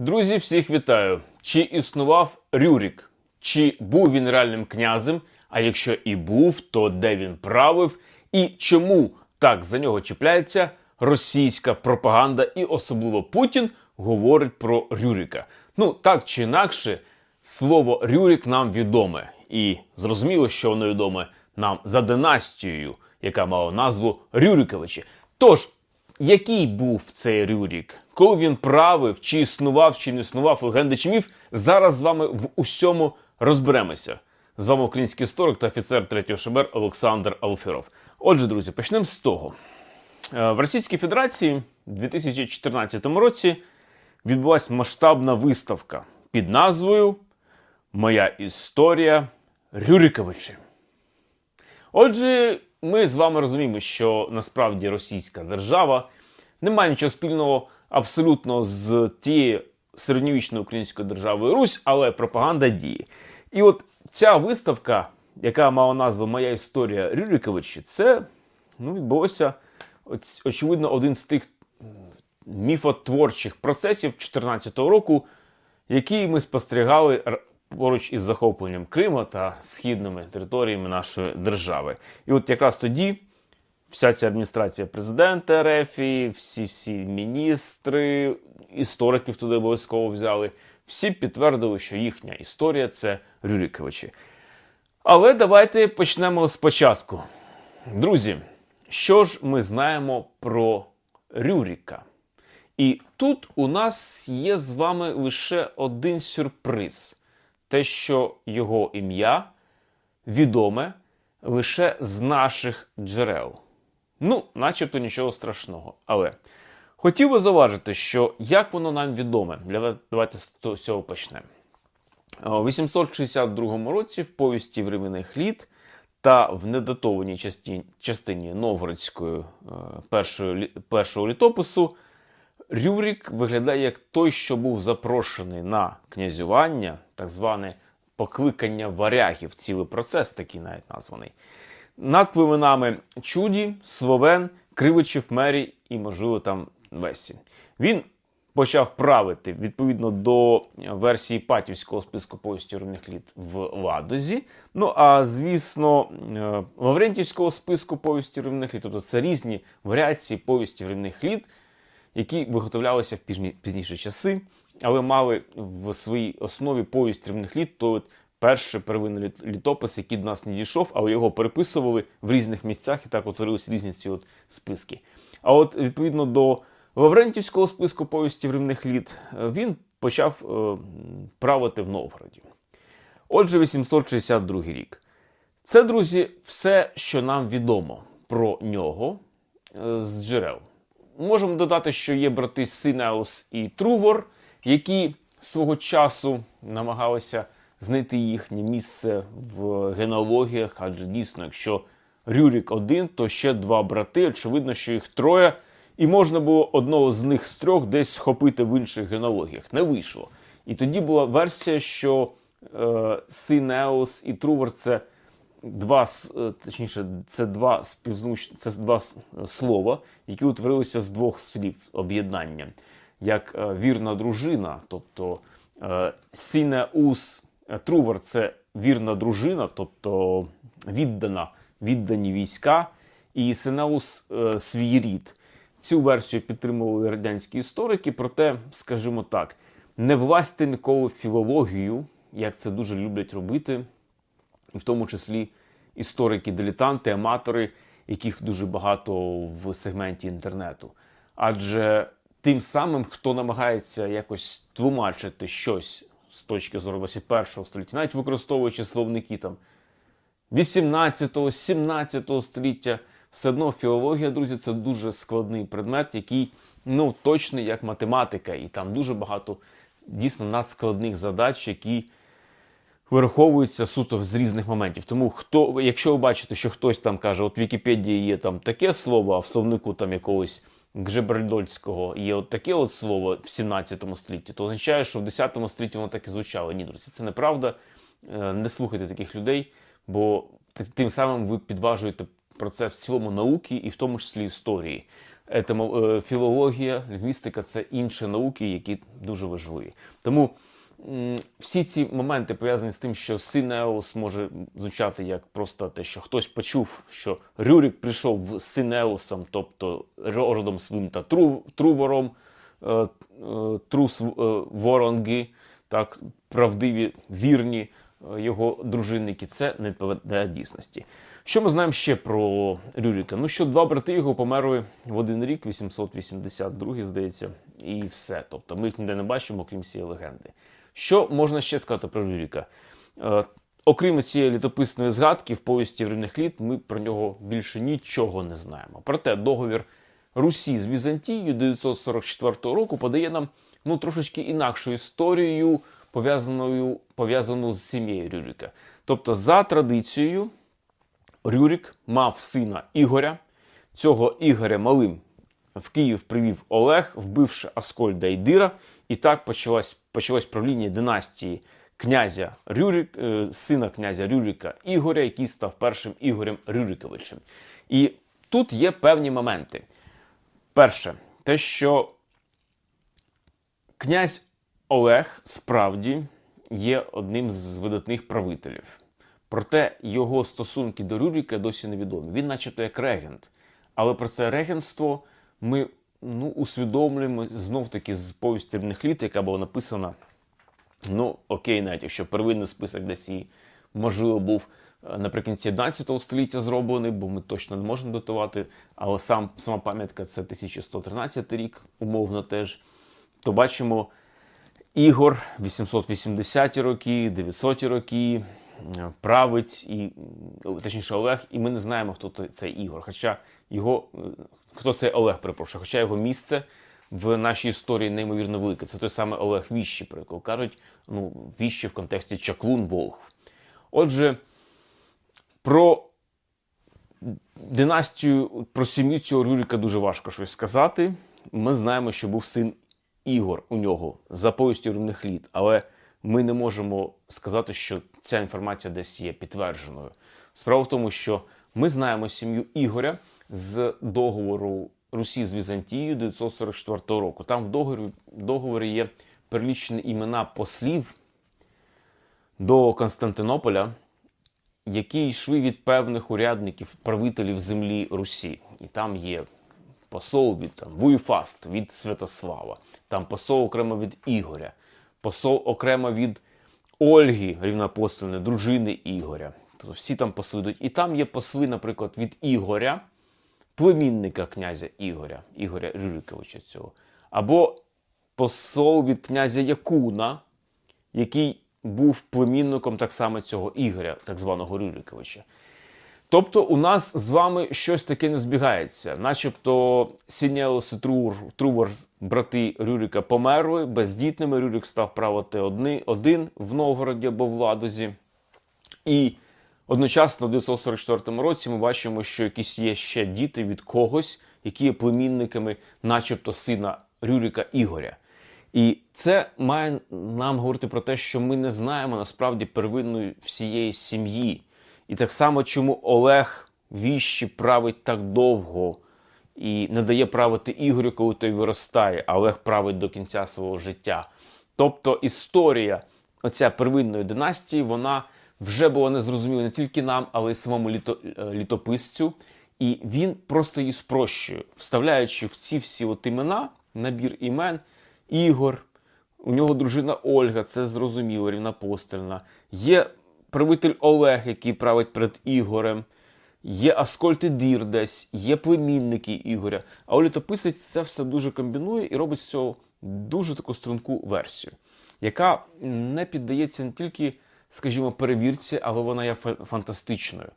Друзі, всіх вітаю! Чи існував Рюрік? Чи був він реальним князем? А якщо і був, то де він правив? І чому так за нього чіпляється російська пропаганда, і особливо Путін говорить про Рюріка? Ну так чи інакше, слово Рюрік нам відоме, і зрозуміло, що воно відоме нам за династією, яка мала назву Рюриковичі. Тож який був цей Рюрік? Коли він правив, чи існував, чи не існував легенди чи міф, зараз з вами в усьому розберемося. З вами український історик та офіцер 3 ШБР Олександр Алферов. Отже, друзі, почнемо з того. Е, В Російській Федерації у 2014 році відбулася масштабна виставка під назвою Моя історія Рюриковичі. Отже, ми з вами розуміємо, що насправді російська держава не має нічого спільного абсолютно з тією середньовічною українською державою Русь, але пропаганда діє. І от ця виставка, яка мала назву Моя історія Рюриковичі, це ну, відбулося очевидно один з тих міфотворчих процесів 2014 року, який ми спостерігали поруч із захопленням Криму та східними територіями нашої держави. І от якраз тоді вся ця адміністрація президента РФ, всі всі міністри, істориків туди обов'язково взяли, всі підтвердили, що їхня історія це Рюриковичі. Але давайте почнемо спочатку. Друзі, що ж ми знаємо про Рюріка? І тут у нас є з вами лише один сюрприз: те, що його ім'я відоме лише з наших джерел. Ну, начебто нічого страшного. Але хотів би зауважити, що як воно нам відоме, давайте з цього почнемо. У 862 році в повісті временних літ та в недатованій частині, частині Новгородської е, першого літопису Рюрік виглядає як той, що був запрошений на князювання, так зване покликання варягів, цілий процес такий навіть названий. Над племенами Чуді, Словен, Кривичів, Мері і, можливо, там Весі. Він почав правити відповідно до версії Патівського списку повісті рівних літ в Ладозі. Ну а звісно, е, Лаврентівського списку повісті рівних літ, тобто це різні варіації повісті рівних літ, які виготовлялися в пізні, пізніші часи, але мали в своїй основі повість рівних літ, то перший первинний літопис, який до нас не дійшов, але його переписували в різних місцях і так утворилися різні ці от списки. А от відповідно до Лаврентівського списку повістів рівних літ е, він почав е, правити в Новгороді. Отже, 862 рік. Це, друзі, все, що нам відомо про нього е, з джерел. Можемо додати, що є брати Синеус і Трувор, які свого часу намагалися знайти їхнє місце в генеалогіях, адже дійсно, якщо Рюрік один, то ще два брати. Очевидно, що їх троє, і можна було одного з них з трьох десь схопити в інших генеалогіях. Не вийшло. І тоді була версія, що е, Синеус і Трувор це два е, точніше, це два співзвуч... це два слова, які утворилися з двох слів об'єднання, як е, вірна дружина, тобто е, сінеус трувор це вірна дружина, тобто віддана, віддані війська, і синеус е, свій рід. Цю версію підтримували радянські історики, проте, скажімо так, не власти ніколи філологію, як це дуже люблять робити, і в тому числі історики, дилетанти, аматори, яких дуже багато в сегменті інтернету. Адже тим самим, хто намагається якось тлумачити щось з точки зору 21 століття, навіть використовуючи словники там 18, 17 століття, все одно філологія, друзі, це дуже складний предмет, який ну точний як математика, і там дуже багато дійсно надскладних задач, які вираховуються суто з різних моментів. Тому хто, якщо ви бачите, що хтось там каже, от в Вікіпедії є там таке слово, а в словнику там якогось Гжебрельдольського є от таке от слово в 17 столітті, то означає, що в 10 столітті воно так і звучало. Ні, друзі, це неправда. Е, Не слухайте таких людей, бо тим самим ви підважуєте процес в цілому науки і в тому числі історії. етимо, е, філологія, лінгвістика це інші науки, які дуже важливі. Тому всі ці моменти пов'язані з тим, що синеус може звучати як просто те, що хтось почув, що Рюрік прийшов з синеусом, тобто родом своїм та тру, трувором, е, е, трус е, воронги, так, правдиві, вірні е, його дружинники. Це не відповідає дійсності. Що ми знаємо ще про Рюріка? Ну, що два брати його померли в один рік, 882, здається, і все. Тобто ми їх ніде не бачимо, крім цієї легенди. Що можна ще сказати про Рюріка? Е, окрім цієї літописної згадки в повісті рівних літ, ми про нього більше нічого не знаємо. Проте договір Русі з Візантією 944 року подає нам ну, трошечки інакшу історію, пов'язану з сім'єю Рюріка. Тобто, за традицією, Рюрік мав сина Ігоря. Цього Ігоря малим в Київ привів Олег, вбивши Аскольда і Дира. І так почалось, почалось правління династії князя Рюрик, е, сина князя Рюрика Ігоря, який став першим Ігорем Рюриковичем. І тут є певні моменти. Перше, те, що князь Олег справді є одним з видатних правителів. Проте його стосунки до Рюріка досі невідомі. Він, начебто, як регент. Але про це регенство ми ну, усвідомлюємо знов таки з повісті рівних літ, яка була написана. Ну, окей, навіть якщо первинний список і, можливо, був е, наприкінці 11 століття зроблений, бо ми точно не можемо датувати, але сам, сама пам'ятка це 1113 рік, умовно теж, то бачимо Ігор 880-ті роки, 900 роки, е, править, і, точніше Олег, і ми не знаємо, хто цей Ігор. Хоча його, е, хто цей Олег, перепрошую, хоча його місце в нашій історії неймовірно велике. Це той самий Олег Віщі, про якого кажуть, ну, Віщі в контексті Чаклун Волг. Отже, про династію, про сім'ю цього Рюрика дуже важко щось сказати. Ми знаємо, що був син Ігор у нього за повістю рівних літ, але ми не можемо сказати, що ця інформація десь є підтвердженою. Справа в тому, що ми знаємо сім'ю Ігоря з договору Русі з Візантією 944 року. Там в договорі, в договорі є перелічені імена послів до Константинополя, які йшли від певних урядників, правителів землі Русі. І там є посол від там, Вуєфаст, від Святослава, там посол окремо від Ігоря, посол окремо від Ольги, рівноапостольної, дружини Ігоря. Тобто всі там посли йдуть. І там є посли, наприклад, від Ігоря, племінника князя Ігоря, Ігоря Рюриковича цього. Або посол від князя Якуна, який був племінником так само цього Ігоря, так званого Рюриковича. Тобто у нас з вами щось таке не збігається, начебто Сінеус і Трувор, Трувор, брати Рюрика, померли бездітними. Рюрик став правити одни, один в Новгороді або в Ладозі. І одночасно в 944 році ми бачимо, що якісь є ще діти від когось, які є племінниками, начебто сина Рюрика Ігоря. І це має нам говорити про те, що ми не знаємо насправді первинної всієї сім'ї. І так само, чому Олег віщі править так довго і не дає правити Ігорю, коли той виростає, а Олег править до кінця свого життя. Тобто історія оця первинної династії, вона вже була незрозуміла не тільки нам, але й самому літо, е, літописцю. І він просто її спрощує, вставляючи в ці всі от імена, набір імен, Ігор, у нього дружина Ольга, це зрозуміло, рівнопостельна. Є правитель Олег, який править перед Ігорем. Є Аскольд і Дір десь, є племінники Ігоря. А у літописець це все дуже комбінує і робить з цього дуже таку струнку версію, яка не піддається не тільки, скажімо, перевірці, але вона є фа- фантастичною.